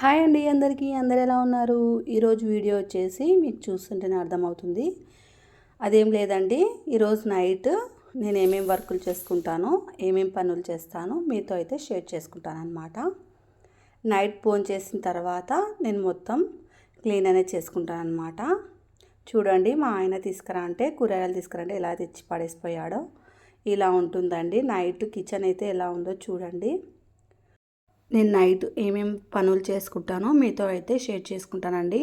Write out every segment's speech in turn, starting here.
Hi అండి అందరికీ. అందరు ఎలా ఉన్నారు? ఈరోజు వీడియో వచ్చేసి మీకు చూస్తుంటేనే అర్థమవుతుంది. అదేం లేదండి ఈరోజు నైట్ నేను ఏమేం వర్కులు చేసుకుంటానో ఏమేం పనులు చేస్తానో మీతో అయితే షేర్ చేసుకుంటాను అనమాట నైట్ ఫోన్ చేసిన తర్వాత నేను మొత్తం క్లీన్ అనేది చేసుకుంటాను అనమాట చూడండి మా ఆయన తీసుకురా అంటే కూరగాయలు తీసుకురా అంటే ఎలా తెచ్చి పడేసిపోయాడో ఇలా ఉంటుందండి. నైట్ కిచెన్ అయితే ఎలా ఉందో చూడండి. నేను నైట్ ఏమేమి పనులు చేసుకుంటానో మీతో అయితే షేర్ చేసుకుంటానండి.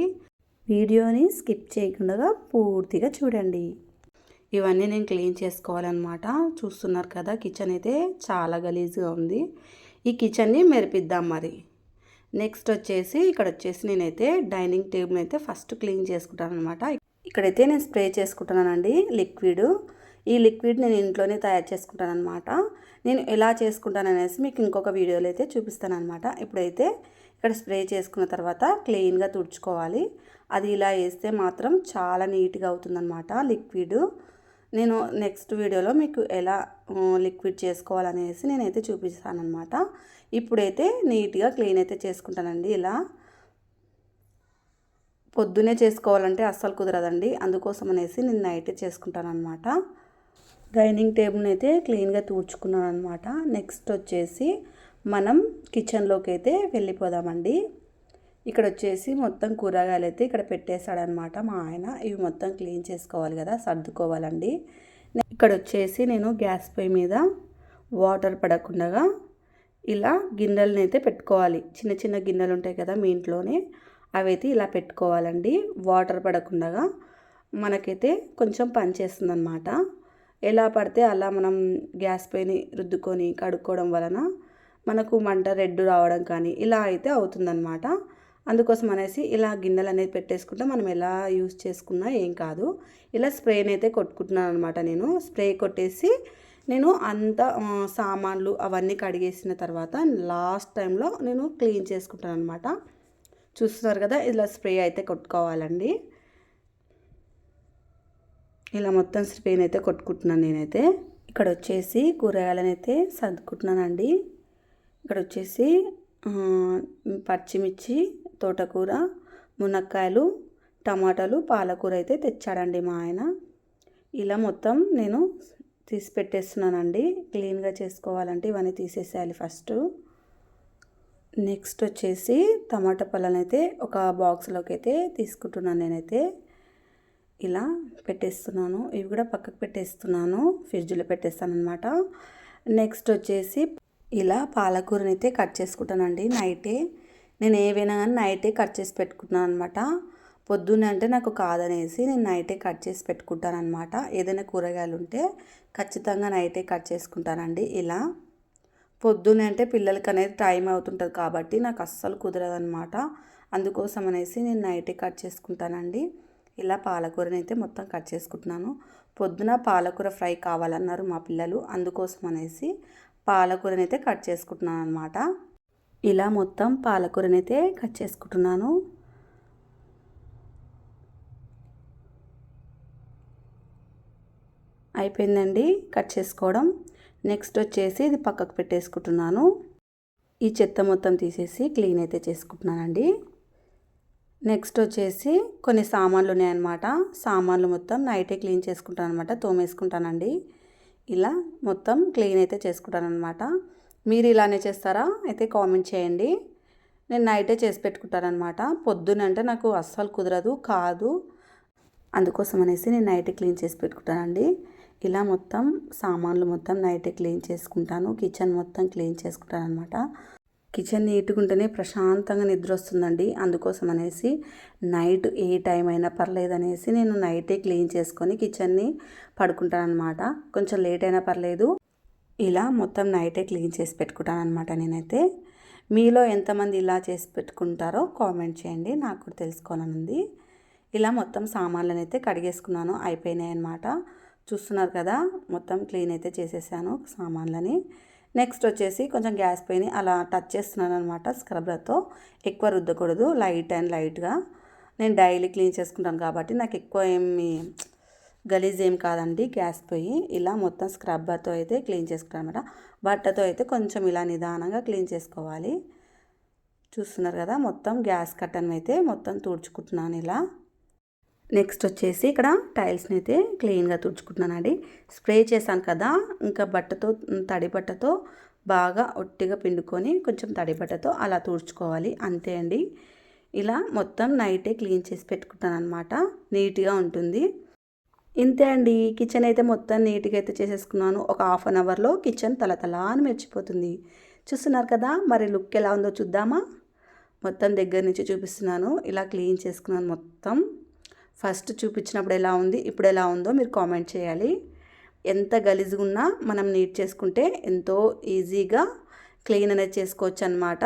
వీడియోని స్కిప్ చేయకుండా పూర్తిగా చూడండి. ఇవన్నీ నేను క్లీన్ చేసుకోవాలన్నమాట. చూస్తున్నారు కదా కిచెన్ అయితే చాలా గలీజ్గా ఉంది. ఈ కిచెన్ని మెరిపిద్దాం మరి. నెక్స్ట్ వచ్చేసి ఇక్కడ వచ్చేసి నేనైతే డైనింగ్ టేబుల్ అయితే ఫస్ట్ క్లీన్ చేసుకుంటాను అనమాట ఇక్కడైతే నేను స్ప్రే చేసుకుంటున్నానండి లిక్విడ్. ఈ లిక్విడ్ నేను ఇంట్లోనే తయారు చేసుకుంటాను అనమాట నేను ఎలా చేసుకుంటాను అనేసి మీకు ఇంకొక వీడియోలో అయితే చూపిస్తాను అనమాట ఇప్పుడైతే ఇక్కడ స్ప్రే చేసుకున్న తర్వాత క్లీన్గా తుడుచుకోవాలి. అది ఇలా వేస్తే మాత్రం చాలా నీట్గా అవుతుందన్నమాట లిక్విడ్. నేను నెక్స్ట్ వీడియోలో మీకు ఎలా లిక్విడ్ చేసుకోవాలనేసి నేనైతే చూపిస్తాను అనమాట ఇప్పుడైతే నీట్గా క్లీన్ అయితే చేసుకుంటానండి ఇలా. పొద్దునే చేసుకోవాలంటే అస్సలు కుదరదండి. అందుకోసం అనేసి నేను నైట్ చేసుకుంటాను అనమాట డైనింగ్ టేబుల్ని అయితే క్లీన్గా తూడ్చుకున్నాను అనమాట నెక్స్ట్ వచ్చేసి మనం కిచెన్లోకి అయితే వెళ్ళిపోదామండి. ఇక్కడ వచ్చేసి మొత్తం కూరగాయలు అయితే ఇక్కడ పెట్టేశాడనమాట మా ఆయన. ఇవి మొత్తం క్లీన్ చేసుకోవాలి కదా సర్దుకోవాలండి. ఇక్కడ వచ్చేసి నేను గ్యాస్ పొయ్యి మీద వాటర్ పడకుండా ఇలా గిన్నెలని అయితే పెట్టుకోవాలి. చిన్న చిన్న గిన్నెలు ఉంటాయి కదా మీ ఇంట్లోనే అవి అయితే ఇలా పెట్టుకోవాలండి. వాటర్ పడకుండా మనకైతే కొంచెం పనిచేస్తుంది అనమాట ఎలా పడితే అలా మనం గ్యాస్ పైన రుద్దుకొని కడుక్కోవడం వలన మనకు మంట రెడ్ రావడం కానీ ఇలా అయితే అవుతుందన్నమాట. అందుకోసం అనేసి ఇలా గిన్నెలు అనేది పెట్టేసుకుంటే మనం ఎలా యూస్ చేసుకున్నా ఏం కాదు. ఇలా స్ప్రేని అయితే కొట్టుకుంటున్నాను అనమాట నేను. స్ప్రే కొట్టేసి నేను అంత సామాన్లు అవన్నీ కడిగేసిన తర్వాత లాస్ట్ టైంలో నేను క్లీన్ చేసుకుంటాను అనమాట చూస్తున్నారు కదా ఇలా స్ప్రే అయితే కొట్టుకోవాలండి. ఇలా మొత్తం స్ప్రేని అయితే కొట్టుకుంటున్నాను నేనైతే. ఇక్కడ వచ్చేసి కూరగాయలను అయితే సర్దుకుంటున్నానండి. ఇక్కడ వచ్చేసి పచ్చిమిర్చి తోటకూర మునక్కాయలు టమాటాలు పాలకూర అయితే తెచ్చాడండి మా ఆయన. ఇలా మొత్తం నేను తీసి పెట్టేస్తున్నానండి. క్లీన్గా చేసుకోవాలంటే ఇవన్నీ తీసేసేయాలి ఫస్ట్. నెక్స్ట్ వచ్చేసి టమాటా పళ్ళనైతే ఒక బాక్స్లోకి అయితే తీసుకుంటున్నాను నేనైతే. ఇలా పెట్టేస్తున్నాను. ఇవి కూడా పక్కకు పెట్టేస్తున్నాను. ఫ్రిడ్జ్లో పెట్టేస్తాను అనమాట నెక్స్ట్ వచ్చేసి ఇలా పాలకూరని అయితే కట్ చేసుకుంటానండి నైటే. నేను ఏవైనా కానీ నైటే కట్ చేసి పెట్టుకుంటున్నాను అనమాట పొద్దున్నే అంటే నాకు కాదనేసి నేను నైటే కట్ చేసి పెట్టుకుంటాను అనమాట ఏదైనా కూరగాయలు ఉంటే ఖచ్చితంగా నైటే కట్ చేసుకుంటానండి ఇలా. పొద్దున్నే అంటే పిల్లలకి అనేది టైం అవుతుంటుంది కాబట్టి నాకు అస్సలు కుదరదనమాట అందుకోసం అనేసి నేను నైటే కట్ చేసుకుంటానండి. ఇలా పాలకూరని అయితే మొత్తం కట్ చేసుకుంటున్నాను. పొద్దున పాలకూర ఫ్రై కావాలన్నారు మా పిల్లలు. అందుకోసం అనేసి పాలకూరని అయితే కట్ చేసుకుంటున్నాను అనమాట ఇలా మొత్తం పాలకూరని అయితే కట్ చేసుకుంటున్నాను. అయిపోయిందండి కట్ చేసుకోవడం. నెక్స్ట్ వచ్చేసి ఇది పక్కకు పెట్టేసుకుంటున్నాను. ఈ చెత్త మొత్తం తీసేసి క్లీన్ అయితే చేసుకుంటున్నానండి. నెక్స్ట్ వచ్చేసి కొన్ని సామాన్లు ఉన్నాయన్నమాట. సామాన్లు మొత్తం నైటే క్లీన్ చేసుకుంటాను అనమాట తోమేసుకుంటానండి. ఇలా మొత్తం క్లీన్ అయితే చేసుకుంటాను అనమాట మీరు ఇలానే చేస్తారా? అయితే కామెంట్ చేయండి. నేను నైటే చేసి పెట్టుకుంటానమాట పొద్దునంటే నాకు అస్సలు కుదరదు కాదు. అందుకోసం అనేసి నేను నైట్ క్లీన్ చేసి పెట్టుకుంటానండి. ఇలా మొత్తం సామాన్లు మొత్తం నైటే క్లీన్ చేసుకుంటాను. కిచెన్ మొత్తం క్లీన్ చేసుకుంటాను అనమాట కిచెన్ నీట్గా ఉంటేనే ప్రశాంతంగా నిద్ర వస్తుందండి అందుకోసం అనేసి నైట్ ఏ టైం అయినా పర్లేదు అనేసి నేను నైటే క్లీన్ చేసుకొని కిచెన్ని పడుకుంటానమాట కొంచెం లేట్ అయినా పర్లేదు. ఇలా మొత్తం నైటే క్లీన్ చేసి పెట్టుకుంటానమాట నేనైతే. మీలో ఎంతమంది ఇలా చేసి పెట్టుకుంటారో కామెంట్ చేయండి. నాకు కూడా తెలుసుకోవాలనుంది. ఇలా మొత్తం సామాన్లను అయితే కడిగేసుకున్నాను. అయిపోయినాయి అనమాట చూస్తున్నారు కదా మొత్తం క్లీన్ అయితే చేసేసాను సామాన్లని. నెక్స్ట్ వచ్చేసి కొంచెం గ్యాస్ పైన అలా టచ్ చేస్తున్నాను అనమాట స్క్రబ్బర్తో ఎక్కువ రుద్దకూడదు లైట్ అండ్ లైట్గా నేను డైలీ క్లీన్ చేసుకుంటాను కాబట్టి నాకు ఎక్కువ ఏమి గలీజ్ ఏం కాదండి గ్యాస్ పొయ్యి. ఇలా మొత్తం స్క్రబ్బర్తో అయితే క్లీన్ చేసుకుంటాను అనమాట బట్టతో అయితే కొంచెం ఇలా నిదానంగా క్లీన్ చేసుకోవాలి. చూస్తున్నారు కదా మొత్తం గ్యాస్ కట్టన్ అయితే మొత్తం తుడుచుకుంటున్నాను ఇలా. నెక్స్ట్ వచ్చేసి ఇక్కడ టైల్స్ని అయితే క్లీన్గా తుడుచుకుంటున్నానండి. స్ప్రే చేశాను కదా ఇంకా బట్టతో తడి బట్టతో బాగా ఒట్టిగా పిండుకొని కొంచెం తడి బట్టతో అలా తుడుచుకోవాలి అంతే అండి. ఇలా మొత్తం నైటే క్లీన్ చేసి పెట్టుకుంటాను అనమాట నీట్గా ఉంటుంది. ఇంతే అండి కిచెన్ అయితే మొత్తం నీట్గా అయితే చేసేసుకున్నాను. ఒక హాఫ్ అన్ అవర్లో కిచెన్ తలతలా అని మెరిచిపోతుంది. చూస్తున్నారు కదా మరి లుక్ ఎలా ఉందో చూద్దామా? మొత్తం దగ్గర నుంచి చూపిస్తున్నాను ఇలా క్లీన్ చేసుకున్నాను మొత్తం. ఫస్ట్ చూపించినప్పుడు ఎలా ఉంది ఇప్పుడు ఎలా ఉందో మీరు కామెంట్ చేయాలి. ఎంత గలీజ్గా ఉన్నా మనం నీట్ చేసుకుంటే ఎంతో ఈజీగా క్లీన్ అనేది చేసుకోవచ్చు అనమాట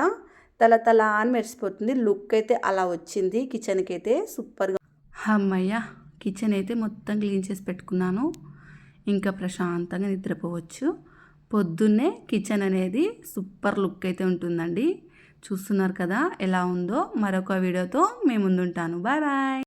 తల తల అని మెరిసిపోతుంది లుక్ అయితే అలా వచ్చింది కిచెన్కి అయితే సూపర్గా అమ్మయ్య కిచెన్ అయితే మొత్తం క్లీన్ చేసి పెట్టుకున్నాను. ఇంకా ప్రశాంతంగా నిద్రపోవచ్చు. పొద్దున్నే కిచెన్ అనేది సూపర్ లుక్ అయితే ఉంటుందండి. చూస్తున్నారు కదా ఎలా ఉందో. మరొక వీడియోతో మేము ముందుంటాను. Bye bye.